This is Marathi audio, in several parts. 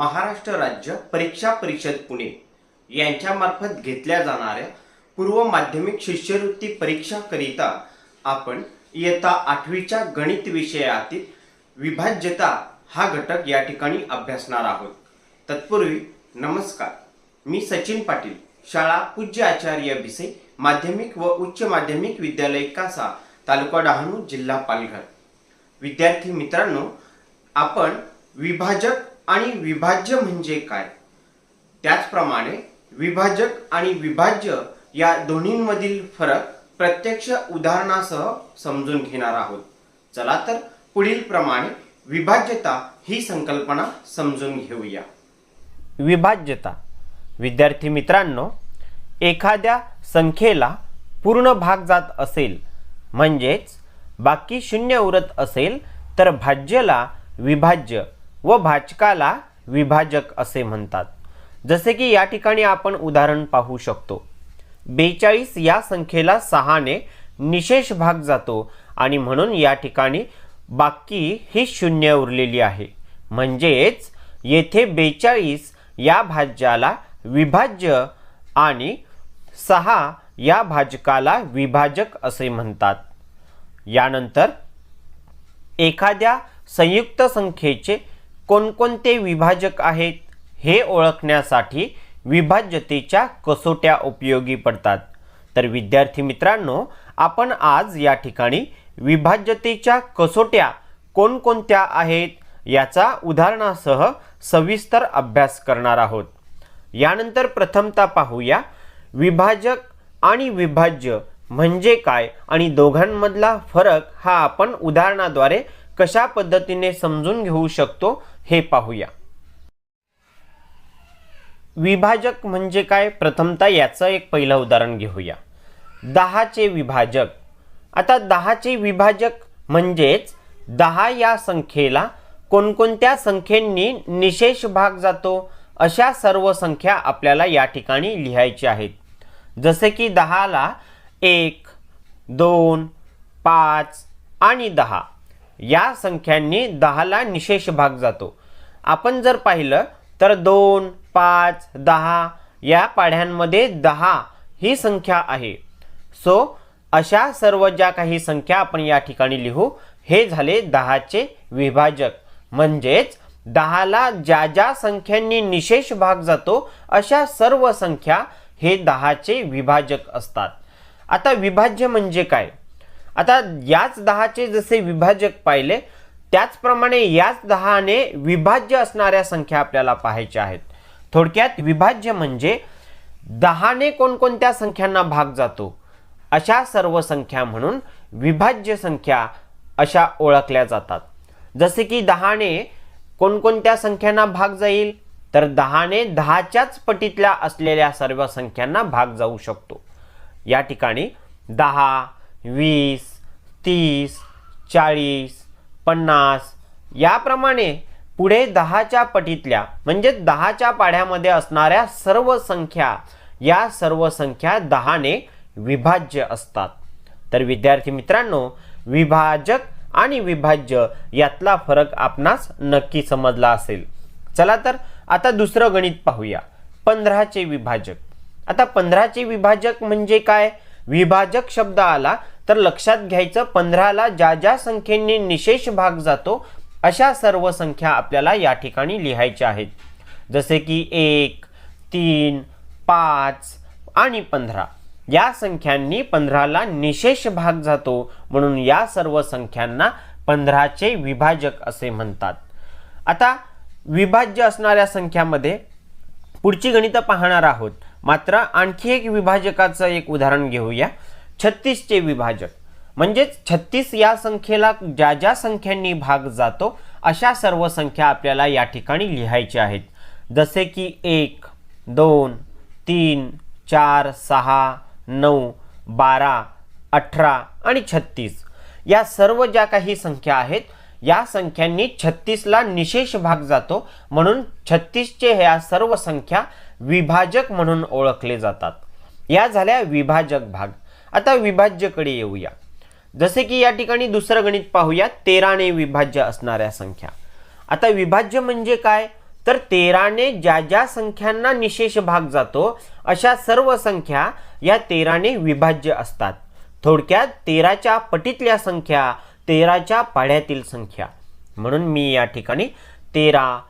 महाराष्ट्र राज्य परीक्षा परिषद पुणे यांच्यामार्फत घेतल्या जाणाऱ्या पूर्व माध्यमिक शिष्यवृत्ती परीक्षाकरिता आपण इयत्ता आठवीच्या गणित विषयातील विभाज्यता हा घटक या ठिकाणी अभ्यासणार आहोत. तत्पूर्वी नमस्कार. मी सचिन पाटील शाळा पूज्य आचार्य भिसे माध्यमिक व उच्च माध्यमिक विद्यालय कासा तालुका डहाणू जिल्हा पालघर. विद्यार्थी मित्रांनो आपण विभाजक आणि विभाज्य म्हणजे काय? त्याचप्रमाणे विभाजक आणि विभाज्य या दोन्हींमधील फरक प्रत्यक्ष उदाहरणासह समजून घेणार आहोत. चला तर पुढील प्रमाणे विभाज्यता ही संकल्पना समजून घेऊया. विभाज्यता. विद्यार्थी मित्रांनो एखाद्या संख्येला पूर्ण भाग जात असेल म्हणजेच बाकी शून्य उरत असेल तर भाज्यला विभाज्य व भाजकाला विभाजक असे म्हणतात. जसे की या ठिकाणी आपण उदाहरण पाहू शकतो. बेचाळीस या संख्येला सहाने निशेष भाग जातो आणि म्हणून या ठिकाणी बाकी ही शून्य उरलेली आहे. म्हणजेच येथे बेचाळीस या भाज्याला विभाज्य आणि सहा या भाजकाला विभाजक असे म्हणतात. यानंतर एखाद्या संयुक्त संख्येचे कोणकोणते विभाजक आहेत हे ओळखण्यासाठी विभाज्यतेच्या कसोट्या उपयोगी पडतात. तर विद्यार्थी मित्रांनो आपण आज या ठिकाणी विभाज्यतेच्या कसोट्या कोणकोणत्या आहेत याचा उदाहरणासह सविस्तर अभ्यास करणार आहोत. यानंतर प्रथमता पाहूया. विभाजक आणि विभाज्य म्हणजे काय आणि दोघांमधला फरक हा आपण उदाहरणाद्वारे कशा पद्धतीने समजून घेऊ शकतो हे पाहूया. विभाजक म्हणजे काय? प्रथमतः याचं एक पहिलं उदाहरण घेऊया. दहाचे विभाजक. आता दहाचे विभाजक म्हणजेच दहा या संख्येला कोणकोणत्या संख्येंनी निशेष भाग जातो? अशा सर्व संख्या आपल्याला या ठिकाणी लिहायच्या आहेत. जसे की दहाला एक दोन पाच आणि दहा. या संख्यांनी दहाला निशेष भाग जातो. आपण जर पाहिलं तर दोन पाच दहा या पाढ्यांमध्ये दहा ही संख्या आहे. सो अशा सर्व ज्या काही संख्या आपण या ठिकाणी लिहू हे झाले दहाचे विभाजक. म्हणजेच दहाला ज्या ज्या संख्यांनी निशेष भाग जातो अशा सर्व संख्या हे दहाचे विभाजक असतात. आता विभाज्य म्हणजे काय? आता याच दहाचे जसे विभाजक पाहिले त्याचप्रमाणे याच दहाने विभाज्य असणाऱ्या संख्या आपल्याला पाहायच्या आहेत. थोडक्यात विभाज्य म्हणजे दहाने कोणकोणत्या संख्यांना भाग जातो? अशा सर्व संख्या म्हणून विभाज्य संख्या अशा ओळखल्या जातात. जसे की दहाने कोणकोणत्या संख्यांना भाग जाईल तर दहाने दहाच्याच पटीतल्या असलेल्या सर्व संख्यांना भाग जाऊ शकतो. या ठिकाणी दहा वीस तीस चाळीस पन्नास. याप्रमाणे पुढे दहाच्या पटीतल्या म्हणजे दहाच्या पाढ्यामध्ये असणाऱ्या सर्व संख्या या सर्व संख्या दहाने विभाज्य असतात. तर विद्यार्थी मित्रांनो विभाजक आणि विभाज्य यातला फरक आपणास नक्की समजला असेल. चला तर आता दुसरं गणित पाहूया. पंधराचे विभाजक. आता पंधराचे विभाजक म्हणजे काय? विभाजक शब्द आला तर लक्षात घ्यायचं पंधराला ज्या ज्या संख्येने निशेष भाग जातो अशा सर्व संख्या आपल्याला या ठिकाणी लिहायच्या आहेत. जसे की एक तीन पाच आणि पंधरा. या संख्यांनी पंधराला निशेष भाग जातो म्हणून या सर्व संख्यांना पंधराचे विभाजक असे म्हणतात. आता विभाज्य असणाऱ्या संख्यामध्ये पुढची गणितं पाहणार आहोत. मात्र आणखी एक विभाजकाचं एक उदाहरण घेऊया. छत्तीसचे विभाजक. म्हणजेच छत्तीस या संख्येला ज्या ज्या संख्यांनी भाग जातो अशा सर्व संख्या आपल्याला या ठिकाणी लिहायच्या आहेत. जसे की एक दोन तीन चार सहा नऊ बारा अठरा आणि छत्तीस. या सर्व ज्या काही संख्या आहेत या संख्यांनी छत्तीसला निशेष भाग जातो. म्हणून छत्तीसचे ह्या सर्व संख्या विभाजक म्हणून ओळखले जातात. या झाल्या विभाजक भाग. आता विभाज्यकडे येऊया. जसे की या ठिकाणी दुसरं गणित पाहूया तेराने विभाज्य असणाऱ्या संख्या. आता विभाज्य म्हणजे काय? तर तेराने ज्या ज्या संख्यांना निशेष भाग जातो अशा सर्व संख्या या तेराने विभाज्य असतात. थोडक्यात तेराच्या पटीतल्या संख्या तेराच्या पाढ्यातील संख्या. म्हणून मी या ठिकाणी तेरा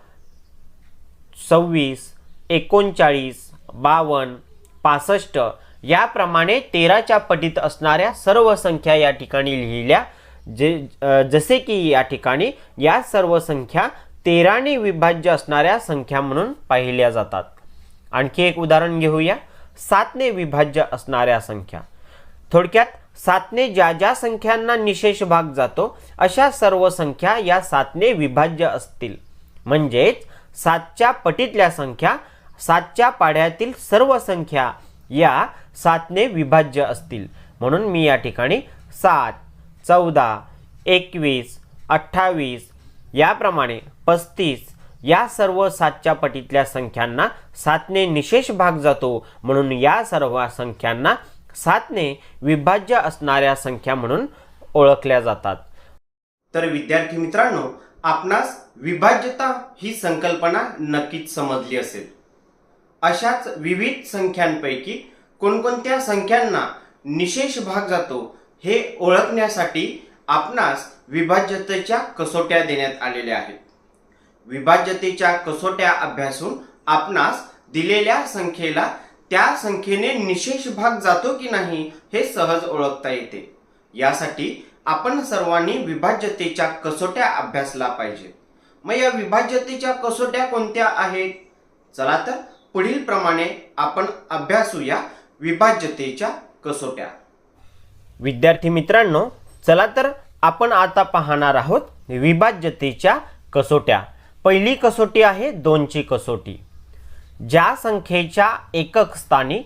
सव्वीस एकोणचाळीस बावन्न पासष्ट याप्रमाणे तेराच्या पटीत असणाऱ्या सर्व संख्या या ठिकाणी लिहिल्या. जे जसे की या ठिकाणी या सर्व संख्या तेराने विभाज्य असणाऱ्या संख्या म्हणून पाहिल्या जातात. आणखी एक उदाहरण घेऊया. सातने विभाज्य असणाऱ्या संख्या. थोडक्यात सातने ज्या ज्या संख्यांना निशेष भाग जातो अशा सर्व संख्या या सातने विभाज्य असतील. म्हणजेच सातच्या पटीतल्या संख्या सातच्या पाड्यातील सर्व संख्या या सातने विभाज्य असतील. म्हणून मी या ठिकाणी सात चौदा एकवीस अठ्ठावीस याप्रमाणे पस्तीस या सर्व सातच्या पटीतल्या संख्यांना सातने निशेष भाग जातो. म्हणून या सर्व संख्यांना सातने विभाज्य असणाऱ्या संख्या म्हणून ओळखल्या जातात. तर विद्यार्थी मित्रांनो आपणास विभाज्यता ही संकल्पना नक्कीच समजली असेल. अशाच विविध संख्यांपैकी कोणकोणत्या संख्यांना निशेष भाग जातो हे ओळखण्यासाठी आपणास विभाज्यतेच्या कसोट्या देण्यात आलेल्या आहेत. विभाज्यतेच्या कसोट्या अभ्यासून आपणास दिलेल्या संख्येला त्या संख्येने निशेष भाग जातो की नाही हे सहज ओळखता येते. यासाठी आपण सर्वांनी विभाज्यतेच्या कसोट्या अभ्यासला पाहिजे. मग या विभाज्यतेच्या कसोट्या कोणत्या आहेत? चला तर पुढील प्रमाणे आपण अभ्यासूया विभाज्यतेच्या कसोट्या. विद्यार्थी मित्रांनो चला तर आपण आता पाहणार आहोत विभाज्यतेच्या कसोट्या. पहिली कसोटी आहे दोनची कसोटी. ज्या संख्येच्या एकक स्थानी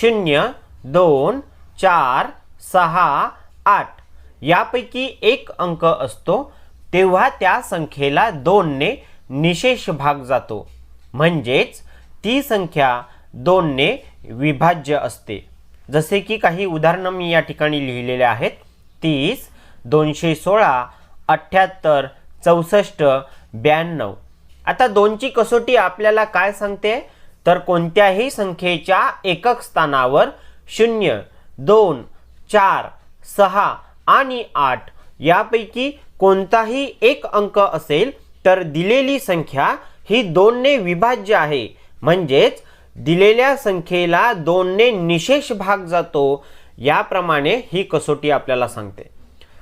शून्य दोन चार सहा आठ यापैकी एक अंक असतो तेव्हा त्या संख्येला दोनने निशेष भाग जातो. म्हणजेच ती संख्या दोनने विभाज्य असते. जसे की काही उदाहरणं मी या ठिकाणी लिहिलेले आहेत. तीस दोनशे सोळा अठ्ठ्याहत्तर चौसष्ट ब्याण्णव. आता दोनची कसोटी आपल्याला काय सांगते? तर कोणत्याही संख्येच्या एकक स्थानावर शून्य दोन चार सहा आणि आठ यापैकी कोणताही एक अंक असेल तर दिलेली संख्या ही दोनने विभाज्य आहे. म्हणजेच दिलेल्या संख्येला दोनने निशेष भाग जातो याप्रमाणे ही कसोटी आपल्याला सांगते.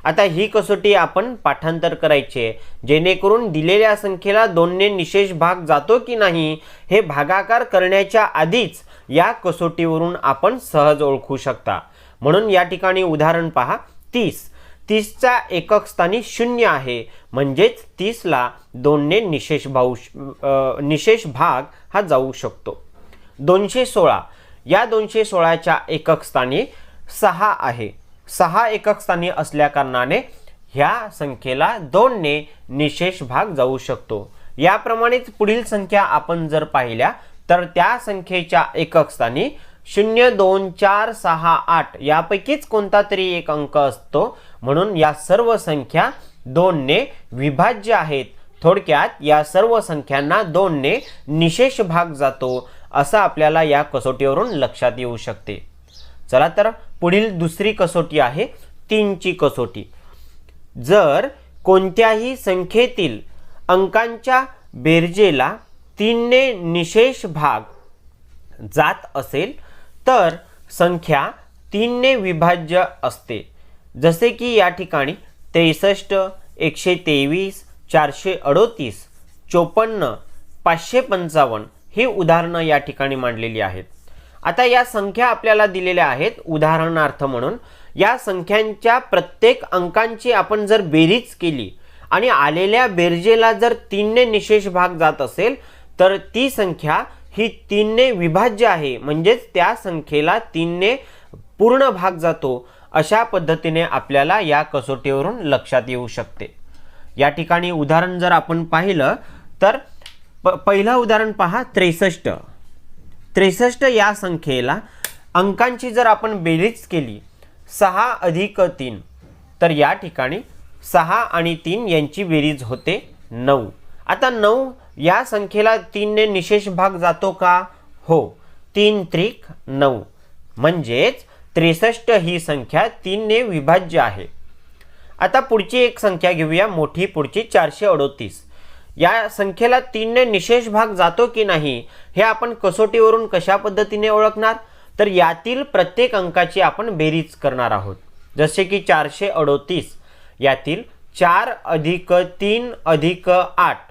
आता ही कसोटी आपण पाठांतर करायची आहे जेणेकरून दिलेल्या संख्येला दोनने निशेष भाग जातो की नाही हे भागाकार करण्याच्या आधीच या कसोटीवरून आपण सहज ओळखू शकता. म्हणून या ठिकाणी उदाहरण पहा. तीस. तीसचा एकक स्थानी शून्य आहे. म्हणजेच तीसला दोनने निशेष भाऊ निशेष भाग हा जाऊ शकतो. दोनशे सोळा. या दोनशे सोळाच्या एकक स्थानी सहा आहे. सहा एकक स्थानी असल्याकारणाने ह्या संख्येला दोनने निशेष भाग जाऊ शकतो. याप्रमाणेच पुढील संख्या आपण जर पाहिल्या तर त्या संख्येच्या एकक स्थानी शून्य दोन चार सहा आठ यापैकीच कोणता तरी एक अंक असतो. म्हणून या सर्व संख्या दोनने विभाज्य आहेत. थोडक्यात या सर्व संख्यांना दोनने निशेष भाग जातो असं आपल्याला या कसोटीवरून लक्षात येऊ शकते. चला तर पुढील दुसरी कसोटी आहे तीनची कसोटी. जर कोणत्याही संख्येतील अंकांच्या बेरजेला तीनने निशेष भाग जात असेल तर संख्या तीनने विभाज्य असते. जसे की या ठिकाणी त्रेसष्ट एकशे तेवीस चारशे अडोतीस चोपन्न पाचशे पंचावन्न ही उदाहरणं या ठिकाणी मांडलेली आहेत. आता या संख्या आपल्याला दिलेल्या आहेत उदाहरणार्थ म्हणून. या संख्यांच्या प्रत्येक अंकांची आपण जर बेरीज केली आणि आलेल्या बेरजेला जर तीनने निशेष भाग जात असेल तर ती संख्या ही तीनने विभाज्य आहे. म्हणजेच त्या संख्येला तीनने पूर्ण भाग जातो. अशा पद्धतीने आपल्याला या कसोटीवरून लक्षात येऊ शकते. या ठिकाणी उदाहरण जर आपण पाहिलं तर प पहिलं उदाहरण पहा त्रेसष्ट. त्रेसष्ट या संख्येला अंकांची जर आपण बेरीज केली सहा अधिक तीन तर या ठिकाणी सहा आणि तीन यांची बेरीज होते नऊ. आता नऊ या संख्येला तीनने निशेष भाग जातो का? हो. तीन त्रिक नऊ. म्हणजेच त्रेसष्ट ही संख्या तीनने विभाज्य आहे. आता पुढची एक संख्या घेऊया मोठी पुढची चारशे अडोतीस. या संख्येला तीनने निशेष भाग जातो की नाही हे आपण कसोटीवरून कशा पद्धतीने ओळखणार? तर यातील प्रत्येक अंकाची आपण बेरीज करणार आहोत. जसे की चारशे अडोतीस यातील चार अधिक तीन अधिक आठ.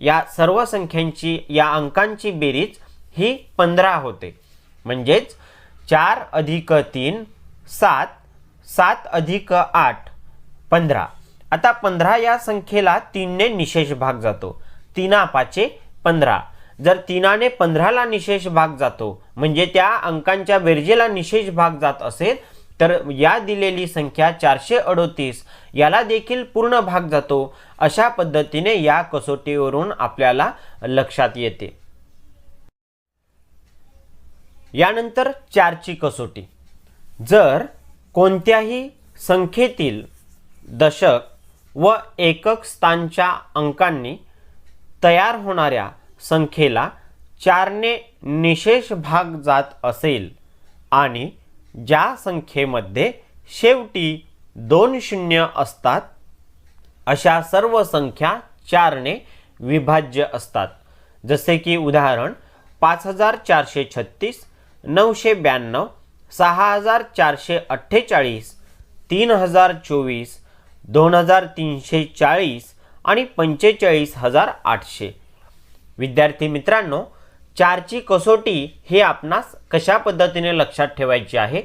या सर्व संख्यांची या अंकांची बेरीज ही पंधरा होते. म्हणजेच चार अधिक तीन सात सात अधिक आठ पंधरा. आता पंधरा या संख्येला तीनने निशेष भाग जातो. तीना पाचे पंधरा. जर तीनाने पंधराला निशेष भाग जातो म्हणजे त्या अंकांच्या बेरजेला निशेष भाग जात असेल तर या दिलेली संख्या चारशे अडोतीस याला देखील पूर्ण भाग जातो. अशा पद्धतीने या कसोटीवरून आपल्याला लक्षात येते. यानंतर चारची कसोटी. जर कोणत्याही संख्येतील दशक व एकक स्थानच्या अंकांनी तयार होणाऱ्या संख्येला चारने निशेष भाग जात असेल आणि ज्या संख्येमध्ये शेवटी दोन शून्य असतात अशा सर्व संख्या चारने विभाज्य असतात. जसे की उदाहरण पाच हजार चारशे छत्तीस नऊशे ब्याण्णव सहा हजार चारशे अठ्ठेचाळीस तीन हजार चोवीस दोन हजार तीनशे चाळीस आणि पंचेचाळीस हजार आठशे. विद्यार्थी मित्रांनो चारची कसोटी हे आपणास कशा पद्धतीने लक्षात ठेवायची आहे?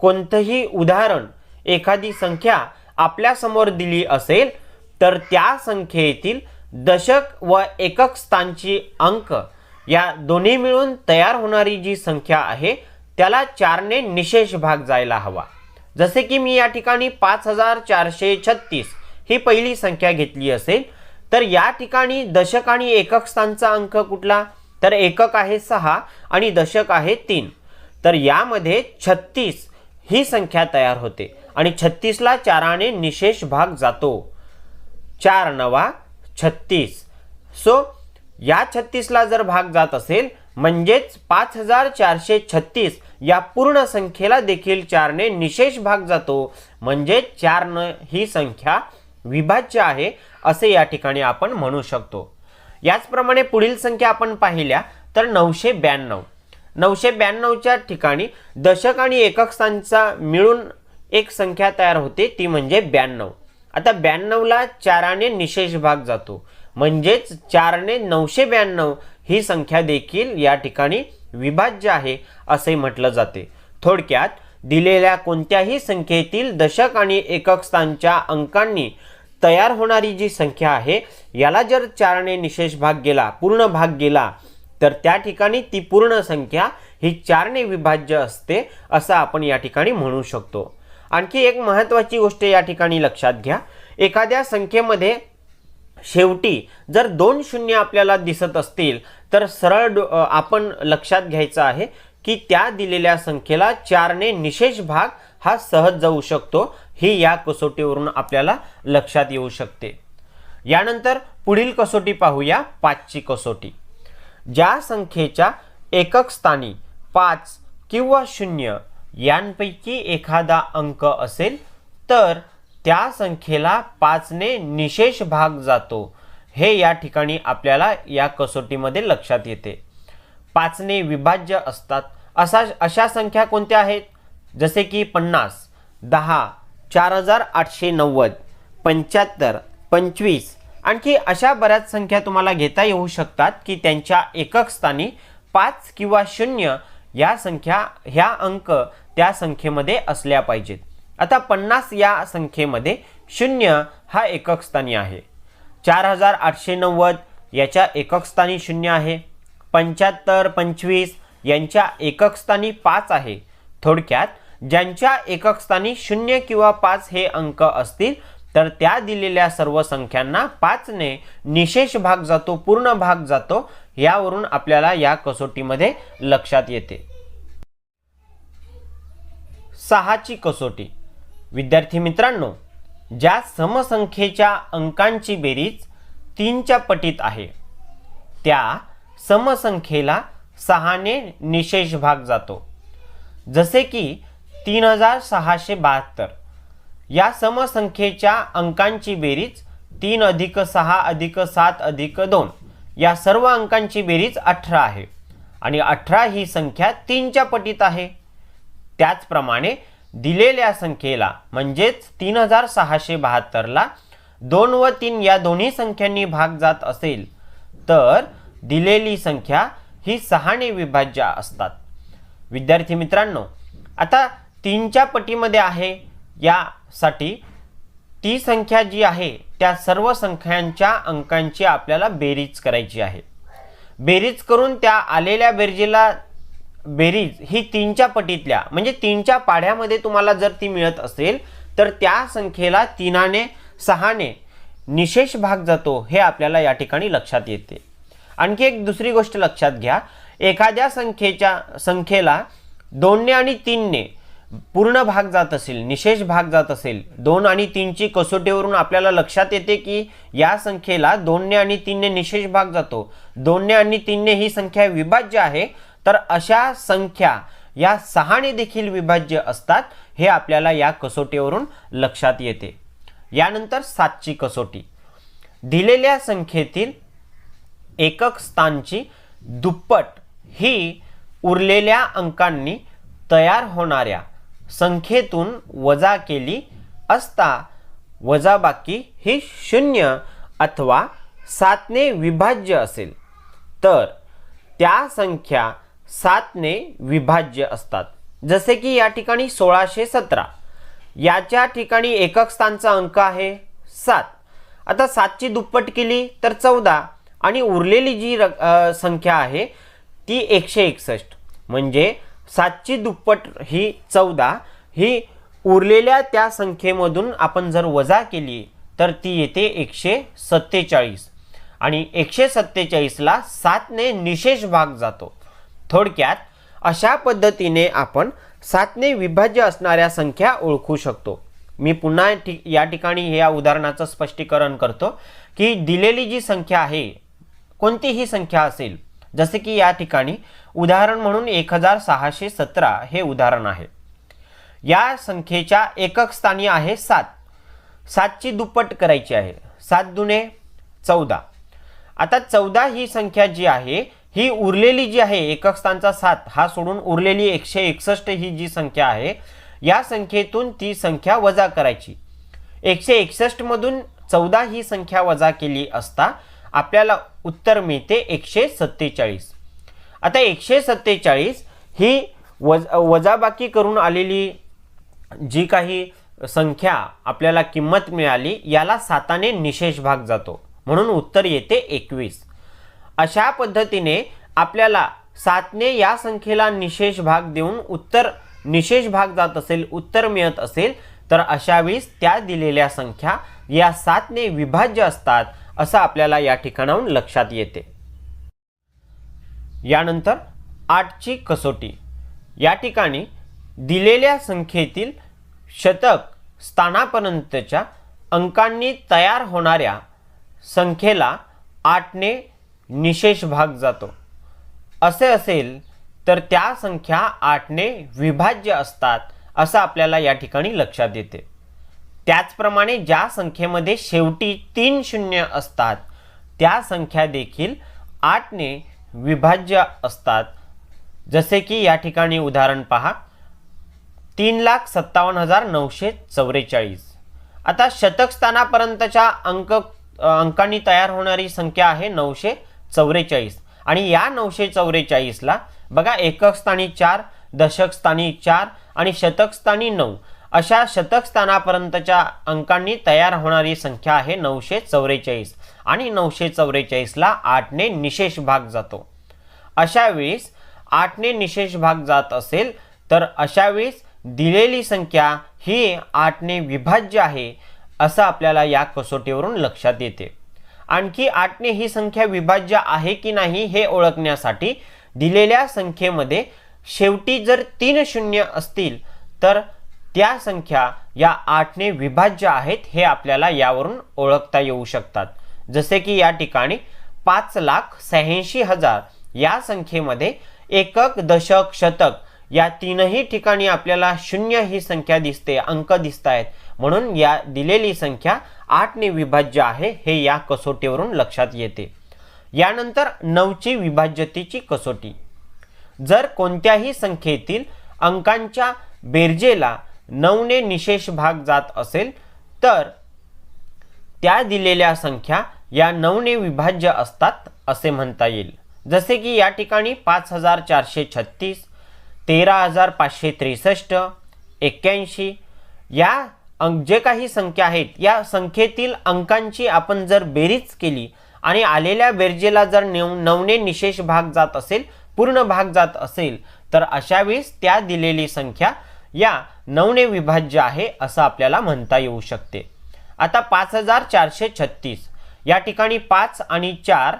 कोणतंही उदाहरण एखादी संख्या आपल्यासमोर दिली असेल तर त्या संख्येतील दशक व एकक स्थानची अंक या दोन्ही मिळून तयार होणारी जी संख्या आहे त्याला चारने निशेष भाग जायला हवा. जसे की मी या ठिकाणी पाच हजार चारशे छत्तीस ही पहिली संख्या घेतली असेल तर या ठिकाणी दशक आणि एकक स्थानचा अंक कुठला? तर एकक आहे सहा आणि दशक आहे तीन. तर यामध्ये छत्तीस ही संख्या तयार होते आणि छत्तीसला चाराने निशेष भाग जातो. चार नवा छत्तीस. सो या छत्तीसला जर भाग जात असेल म्हणजेच पाच हजार चारशे छत्तीस या पूर्ण संख्येला देखील चारने निशेष भाग जातो. म्हणजे चारनं ही संख्या विभाज्य आहे असे या ठिकाणी आपण म्हणू शकतो. याचप्रमाणे पुढील संख्या आपण पाहिल्या तर नऊशे ब्याण्णव. नऊशे ब्याण्णवच्या ठिकाणी दशक आणि एकक स्थानचा मिळून एक संख्या तयार होते ती म्हणजे ब्याण्णव. आता ब्याण्णवला चाराने निशेष भाग जातो. म्हणजेच चारने नऊशे ब्याण्णव ही संख्या देखील या ठिकाणी विभाज्य आहे असे म्हटलं जाते. थोडक्यात दिलेल्या कोणत्याही संख्येतील दशक आणि एकक स्थानच्या अंकांनी तयार होणारी जी संख्या आहे याला जर चारने निशेष भाग गेला पूर्ण भाग गेला तर त्या ठिकाणी ती पूर्ण संख्या ही चारने विभाज्य असते असं आपण या ठिकाणी म्हणू शकतो. आणखी एक महत्त्वाची गोष्ट या ठिकाणी लक्षात घ्या. एखाद्या संख्येमध्ये शेवटी जर दोन शून्य आपल्याला दिसत असतील तर सरळ आपण लक्षात घ्यायचं आहे की त्या दिलेल्या संख्येला चारने निशेष भाग हा सहज जाऊ शकतो. ही या कसोटीवरून आपल्याला लक्षात येऊ शकते. यानंतर पुढील कसोटी पाहूया पाचची कसोटी. ज्या संख्येच्या एकक स्थानी पाच किंवा शून्य यांपैकी एखादा अंक असेल तर त्या संख्येला पाचने निशेष भाग जातो. हे या ठिकाणी आपल्याला या कसोटीमध्ये लक्षात येते. पाचने विभाज्य असतात. असा अशा संख्या कोणत्या आहेत? जसे की पन्नास दहा चार हजार आठशे नव्वद पंच्याहत्तर पंचवीस. आणखी अशा बऱ्याच संख्या तुम्हाला घेता येऊ शकतात की त्यांच्या एकक स्थानी पाच किंवा शून्य या संख्या ह्या अंक त्या संख्येमध्ये असल्या पाहिजेत. आता पन्नास या संख्येमध्ये शून्य हा एकक स्थानी आहे. चार हजार आठशे नव्वद याच्या एकक स्थानी शून्य आहे. पंच्याहत्तर पंचवीस यांच्या एकक स्थानी पाच आहे. थोडक्यात ज्यांच्या एकक स्थानी शून्य किंवा पाच हे अंक असतील तर त्या दिलेल्या सर्व संख्यांना पाचने निशेष भाग जातो पूर्ण भाग जातो यावरून आपल्याला या कसोटीमध्ये लक्षात येते. सहाची कसोटी. विद्यार्थी मित्रांनो ज्या समसंख्येच्या अंकांची बेरीज तीनच्या पटीत आहे त्या समसंख्येला सहाने निशेष भाग जातो. जसे की तीन हजार सहाशे बहात्तर. या समसंख्येच्या अंकांची बेरीज तीन अधिक सहा अधिक सात अधिक दोन. या सर्व अंकांची बेरीज अठरा आहे. आणि अठरा ही संख्या तीनच्या पटीत आहे. त्याचप्रमाणे दिलेल्या संख्येला म्हणजेच तीन हजार सहाशे बहात्तरला दोन व तीन या दोन्ही संख्यांनी भाग जात असेल तर दिलेली संख्या ही सहाने विभाज्य असतात. विद्यार्थी मित्रांनो आता तीनच्या पटीमध्ये आहे यासाठी ती संख्या जी आहे त्या सर्व संख्यांच्या अंकांची आपल्याला बेरीज करायची आहे. बेरीज करून त्या आलेल्या बेरजेला बेरीज ही तीनच्या पटीतल्या म्हणजे तीनच्या पाढ्यामध्ये तुम्हाला जर ती मिळत असेल तर त्या संख्येला तीनाने सहाने निशेष भाग जातो हे आपल्याला या ठिकाणी लक्षात येते. आणखी एक दुसरी गोष्ट लक्षात घ्या. एखाद्या संख्येच्या संख्येला दोनने आणि तीनने पूर्ण भाग जात असेल निशेष भाग जात असेल दोन आणि तीनची कसोटीवरून आपल्याला लक्षात येते की या संख्येला दोनने आणि तीनने निशेष भाग जातो. दोनने आणि तीनने ही संख्या विभाज्य आहे. तर अशा संख्या या सहाने देखील विभाज्य असतात हे आपल्याला या कसोटीवरून लक्षात येते. यानंतर सातची कसोटी. दिलेल्या संख्येतील एकक स्थानची दुप्पट ही उरलेल्या अंकांनी तयार होणाऱ्या संख्येतून वजा केली असता वजाबाकी ही शून्य अथवा सातने विभाज्य असेल. तर त्या संख्या सातने विभाज्य असतात. जसे की या ठिकाणी सोळाशे सतरा. याच्या ठिकाणी एकक स्थानचा अंक आहे सात. आता सातची दुप्पट केली तर चौदा आणि उरलेली जी र संख्या आहे ती एकशे एकसष्ट. म्हणजे सातची दुप्पट ही चौदा ही उरलेल्या त्या संख्येमधून आपण जर वजा केली तर ती येते एकशे सत्तेचाळीस. आणि एकशे सत्तेचाळीसला सातने निशेष भाग जातो. थोडक्यात अशा पद्धतीने आपण सातने विभाज्य असणाऱ्या संख्या ओळखू शकतो. मी पुन्हा ठिक या ठिकाणी या उदाहरणाचं स्पष्टीकरण करतो की दिलेली जी संख्या आहे कोणतीही संख्या असेल जसे की या ठिकाणी उदाहरण म्हणून एक हजार सहाशे सतरा हे उदाहरण आहे. या संख्येच्या एकक स्थानी आहे सात. सातची दुप्पट करायची आहे. सात दुने चौदा. आता चौदा ही संख्या जी आहे ही उरलेली जी आहे एकक स्थानचा सात हा सोडून उरलेली एकशे एकसष्ट ही जी संख्या आहे या संख्येतून ती संख्या वजा करायची. एकशे एकसष्टमधून चौदा ही संख्या वजा केली असता आपल्याला उत्तर मिळते एकशे सत्तेचाळीस. आता एकशे सत्तेचाळीस ही वज वजाबाकी करून आलेली जी काही संख्या आपल्याला किंमत मिळाली याला साताने निशेष भाग जातो. म्हणून उत्तर येते एकवीस. अशा पद्धतीने आपल्याला सातने या संख्येला निशेष भाग देऊन उत्तर निशेष भाग जात असेल उत्तर मिळत असेल तर अशावेळीस त्या दिलेल्या संख्या या सातने विभाज्य असतात. असं आपल्याला या ठिकाणाहून लक्षात येते. यानंतर आठची कसोटी. या ठिकाणी दिलेल्या संख्येतील शतक स्थानापर्यंतच्या अंकांनी तयार होणाऱ्या संख्येला आठने निशेष भाग जातो. असे असेल तर त्या संख्या आठने विभाज्य असतात असं आपल्याला या ठिकाणी लक्षात येते. त्याचप्रमाणे ज्या संख्येमध्ये शेवटी तीन शून्य असतात त्या संख्या देखील आठने विभाज्य असतात. जसे की या ठिकाणी उदाहरण पहा. तीन लाख सत्तावन्न हजार नऊशे चौवेचाळीस. आता शतकस्थानापर्यंतच्या अंक अंकांनी तयार होणारी संख्या आहे नऊशे चौवेचाळीस. आणि या नऊशे चौवेचाळीसला बघा एकक स्थानी चार दशक स्थानी चार आणि शतकस्थानी नऊ. अशा शतक स्थानापर्यंतच्या अंकांनी तयार होणारी संख्या आहे नऊशे चौवेचाळीस. आणि नऊशे चौवेचाळीसला आठने निशेष भाग जातो. अशा वेळेस आठने निशेष भाग जात असेल तर अशा वेळेस दिलेली संख्या ही आठने विभाज्य आहे असं आपल्याला या कसोटीवरून लक्षात येते. आणखी आठने ही संख्या विभाज्य आहे की नाही हे ओळखण्यासाठी दिलेल्या संख्येमध्ये शेवटी जर तीन शून्य असतील तर त्या संख्या या आठने विभाज्य आहेत हे आपल्याला यावरून ओळखता येऊ शकतात. जसे की या ठिकाणी पाच लाख शहाऐंशी हजार या संख्येमध्ये एकक दशक शतक या तीनही ठिकाणी आपल्याला शून्य ही संख्या दिसते अंक दिसत आहेत. म्हणून या दिलेली संख्या आठने विभाज्य आहे हे या कसोटीवरून लक्षात येते. यानंतर नऊची विभाज्यतेची कसोटी. जर कोणत्याही संख्येतील अंकांच्या बेरजेला नऊने निशेष भाग जात असेल तर त्या दिलेल्या संख्या या नऊने विभाज्य असतात असे म्हणता येईल. जसे की या ठिकाणी पाच हजार चारशे छत्तीस तेरा हजार पाचशे त्रेसष्ट एक्क्याऐंशी या अंक जे काही संख्या आहेत या संख्येतील अंकांची आपण जर बेरीज केली आणि आलेल्या बेरजेला जर नऊ नवने निशेष भाग जात असेल पूर्ण भाग जात असेल तर अशावेळीस त्या दिलेली संख्या या नऊने विभाज्य आहे असं आपल्याला म्हणता येऊ शकते. आता पाच हजार चारशे छत्तीस. या ठिकाणी पाच आणि चार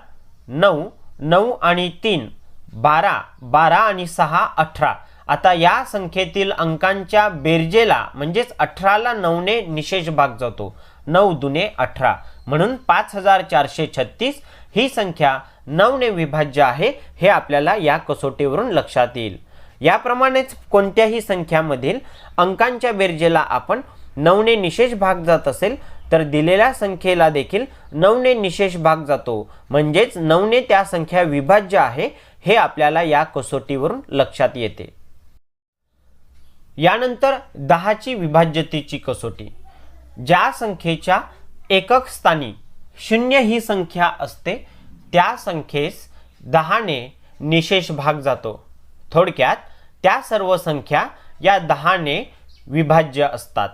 नऊ नऊ आणि तीन बारा बारा आणि सहा अठरा. आता या संख्येतील अंकांच्या बेरजेला म्हणजेच अठराला नऊने निशेष भाग जातो. नऊ दुने अठरा. म्हणून पाच हजार चारशे छत्तीस ही संख्या नऊने विभाज्य आहे हे आपल्याला या कसोटीवरून लक्षात येईल. याप्रमाणेच कोणत्याही संख्यामधील अंकांच्या बेरजेला आपण नऊने निशेष भाग जात असेल तर दिलेल्या संख्येला देखील नऊने निशेष भाग जातो. म्हणजेच नऊने त्या संख्या विभाज्य आहे हे आपल्याला या कसोटीवरून लक्षात येते. यानंतर दहाची विभाज्यतेची कसोटी. ज्या संख्येच्या एकक स्थानी शून्य ही संख्या असते त्या संख्येस दहाने निशेष भाग जातो. थोडक्यात त्या सर्व संख्या या दहाने विभाज्य असतात.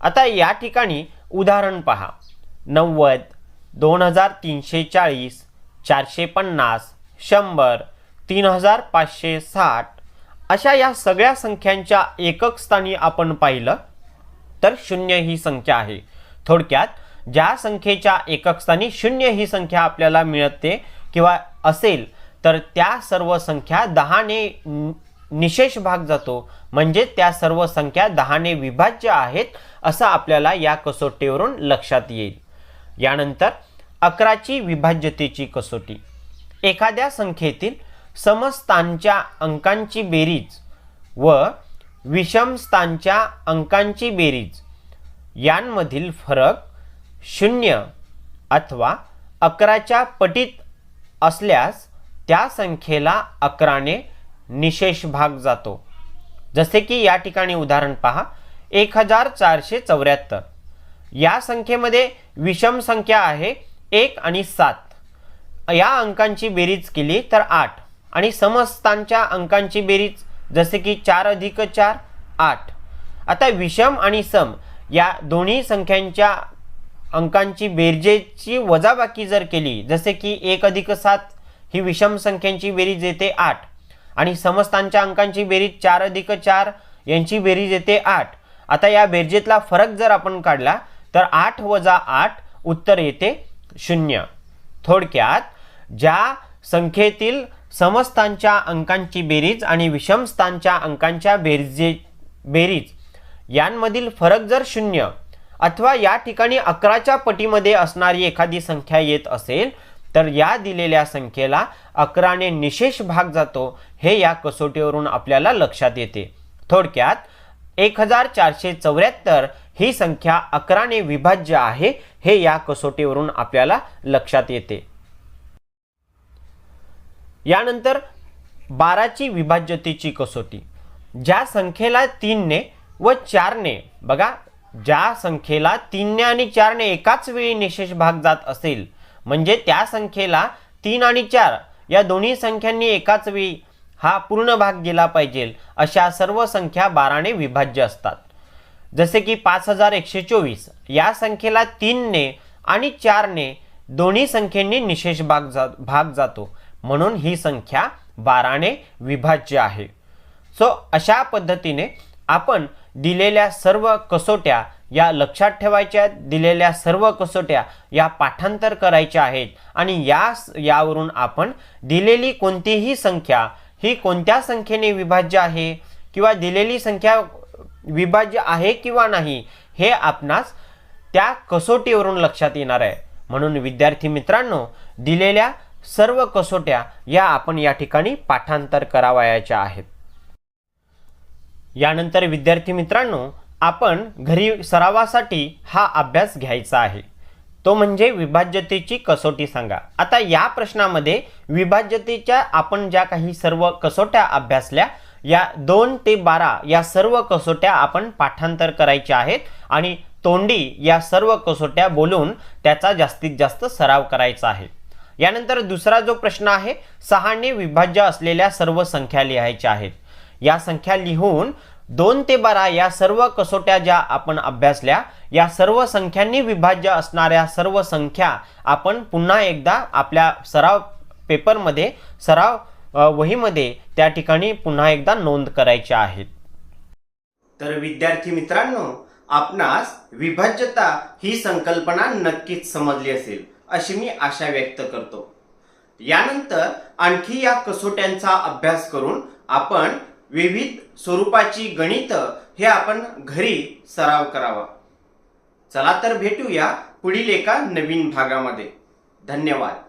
आता या ठिकाणी उदाहरण पहा. नव्वद दोन हजार तीनशे चाळीस चारशे पन्नास शंभर तीन हजार पाचशे साठ अशा या सगळ्या संख्यांच्या एकक स्थानी आपण पाहिलं तर शून्य ही संख्या आहे. थोडक्यात ज्या संख्येच्या एकक स्थानी शून्य ही संख्या आपल्याला मिळते किंवा असेल तर त्या सर्व संख्या दहाने निशेष भाग जातो. म्हणजे त्या सर्व संख्या दहाने विभाज्य आहेत असं आपल्याला या कसोटीवरून लक्षात येईल. यानंतर अकराची विभाज्यतेची कसोटी. एखाद्या संख्येतील समस्थानच्या अंकांची बेरीज व विषमस्थानच्या अंकांची बेरीज यांमधील फरक शून्य अथवा अकराच्या पटीत असल्यास त्या संख्येला अकराने निशेष भाग जातो. जसे की या ठिकाणी उदाहरण पहा. एक हजार चारशे चौऱ्याहत्तर. या संख्येमध्ये विषम संख्या आहे एक आणि सात. या अंकांची बेरीज केली तर आठ. आणि समस्तांच्या अंकांची बेरीज जसे की चार अधिक चार आठ. आता विषम आणि सम या दोन्ही संख्यांच्या अंकांची बेरजेची वजाबाकी जर केली जसे की एक अधिक सात ही विषम संख्यांची बेरीज येते आठ. आणि समस्तांच्या अंकांची बेरीज चार अधिक चार यांची बेरीज येते आठ. आता या बेरजेतला फरक जर आपण काढला तर आठ वजा आठ उत्तर येते शून्य. थोडक्यात ज्या संख्येतील समस्तांच्या अंकांची बेरीज आणि विषमस्थानच्या अंकांच्या बेरजे बेरीज यांमधील फरक जर शून्य अथवा या ठिकाणी अकराच्या पटीमध्ये असणारी एखादी संख्या येत असेल तर या दिलेल्या संख्येला अकराने निशेष भाग जातो हे या कसोटीवरून आपल्याला लक्षात येते. थोडक्यात एक हजार चारशे चौऱ्याहत्तर ही संख्या अकराने विभाज्य आहे हे या कसोटीवरून आपल्याला लक्षात येते. यानंतर बाराची विभाज्यतेची कसोटी. ज्या संख्येला तीनने व चारने बघा ज्या संख्येला तीनने आणि चारने एकाच वेळी निशेष भाग जात असेल म्हणजे त्या संख्येला तीन आणि चार या दोन्ही संख्यांनी एकाच वेळी हा पूर्ण भाग गेला पाहिजे. अशा सर्व संख्या बाराने विभाज्य असतात. जसे की पाच हजार एकशे चोवीस. या संख्येला तीनने आणि चारने दोन्ही संख्येने निशेष भाग जा भाग जातो. म्हणून ही संख्या बाराने विभाज्य आहे. सो अशा पद्धतीने आपण दिलेल्या सर्व कसोट्या या लक्षात ठेवायच्या आहेत. दिलेल्या सर्व कसोट्या या पाठांतर करायच्या आहेत. आणि या यावरून आपण दिलेली कोणतीही संख्या ही कोणत्या संख्येने विभाज्य आहे? किंवा दिलेली संख्या विभाज्य आहे किंवा नाही हे आपणास त्या कसोटीवरून लक्षात येणार आहे. म्हणून विद्यार्थी मित्रांनो दिलेल्या सर्व कसोट्या या आपण या ठिकाणी पाठांतर करावयाच्या आहेत. यानंतर विद्यार्थी मित्रांनो आपण घरी सरावासाठी हा अभ्यास घ्यायचा आहे. तो म्हणजे विभाज्यतेची कसोटी सांगा. आता या प्रश्नामध्ये विभाज्यतेच्या आपण ज्या काही सर्व कसोट्या अभ्यासल्या या दोन ते बारा या सर्व कसोट्या आपण पाठांतर करायच्या आहेत आणि तोंडी या सर्व कसोट्या बोलून त्याचा जास्तीत जास्त सराव करायचा आहे. यानंतर दुसरा जो प्रश्न आहे सहाने विभाज्य असलेल्या सर्व संख्या लिहायच्या आहेत. या संख्या लिहून दोन ते बारा या सर्व कसोट्या ज्या आपण अभ्यासल्या या सर्व संख्यांनी विभाज्य असणाऱ्या सर्व संख्या आपण पुन्हा एकदा आपल्या सराव पेपरमध्ये सराव वहीमध्ये त्या ठिकाणी पुन्हा एकदा नोंद करायच्या आहेत. तर विद्यार्थी मित्रांनो आपणास विभाज्यता ही संकल्पना नक्कीच समजली असेल अशी मी आशा व्यक्त करतो. यानंतर आणखी या कसोट्यांचा अभ्यास करून आपण विविध स्वरूपाची गणित हे आपण घरी सराव करावा. चला तर भेटूया पुढील एका नवीन भागामध्ये. धन्यवाद.